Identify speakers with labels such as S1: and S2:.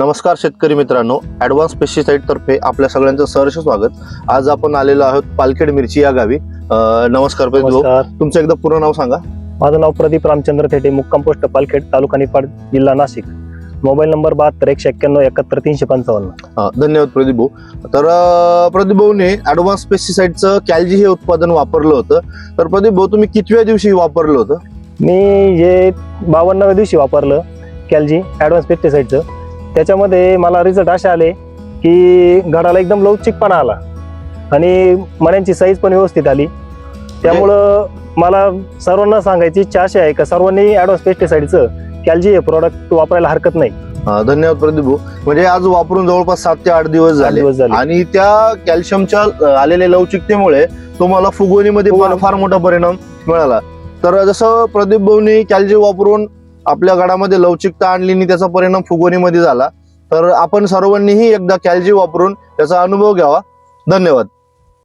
S1: नमस्कार शेतकरी मित्रांनो ॲडव्हान्स तर्फे आपल्या सगळ्यांचं सहर्ष स्वागत. आज आपण आलेलो आहोत पालखेड मिरची या गावी. अं, नमस्कार प्रदीप भाऊ.
S2: नमस्कार.
S1: तुमचं एकदा पूर्ण नाव सांगा.
S2: माझं नाव प्रदीप रामचंद्र थेटे मुक्काम पोस्ट पालखेड तालुका निफाड जिल्हा नाशिक. मोबाईल नंबर बहात्तर एकशे एक्क्याण्णव एकाहत्तर तीनशे पंचावन्न.
S1: अं, धन्यवाद प्रदीप भाऊ. तर अं, प्रदीप भाऊने ॲडव्हान्स पेस्टिसाईडचं कॅल्जी हे उत्पादन वापरलं होतं. तर प्रदीप भाऊ तुम्ही कितव्या दिवशी वापरलं होतं?
S2: मी जे बावन्नाव्या दिवशी वापरलं कॅल्जी ॲडव्हान्स पेस्टिसाईडचं त्याच्यामध्ये मला रिझल्ट असे आले की घडाला एकदम लवचिकपणा आला. आणि मण्यांची साईज पण व्यवस्थित आली. त्यामुळं मला सर्वांना सांगायची इच्छा अशी आहे का सर्वांनी ॲडव्हान्स पेस्टिसाईडचं कॅल्जी हे प्रोडक्ट वापरायला हरकत नाही.
S1: धन्यवाद प्रदीप भाऊ. म्हणजे आज वापरून जवळपास सात ते आठ दिवस झाले. आणि त्या कॅल्शियमच्या आलेल्या लवचिकतेमुळे तुम्हाला फुगवणीमध्ये फार
S2: फुगवणी.
S1: फार मोठा परिणाम मिळाला. तर जसं प्रदीप भाऊनी कॅल्जी वापरून आपल्या गडामध्ये लवचिकता आणली आणि त्याचा परिणाम फुगोनीमध्ये झाला. तर आपण सर्वांनीही एकदा कॅल्जी वापरून त्याचा अनुभव घ्यावा. धन्यवाद.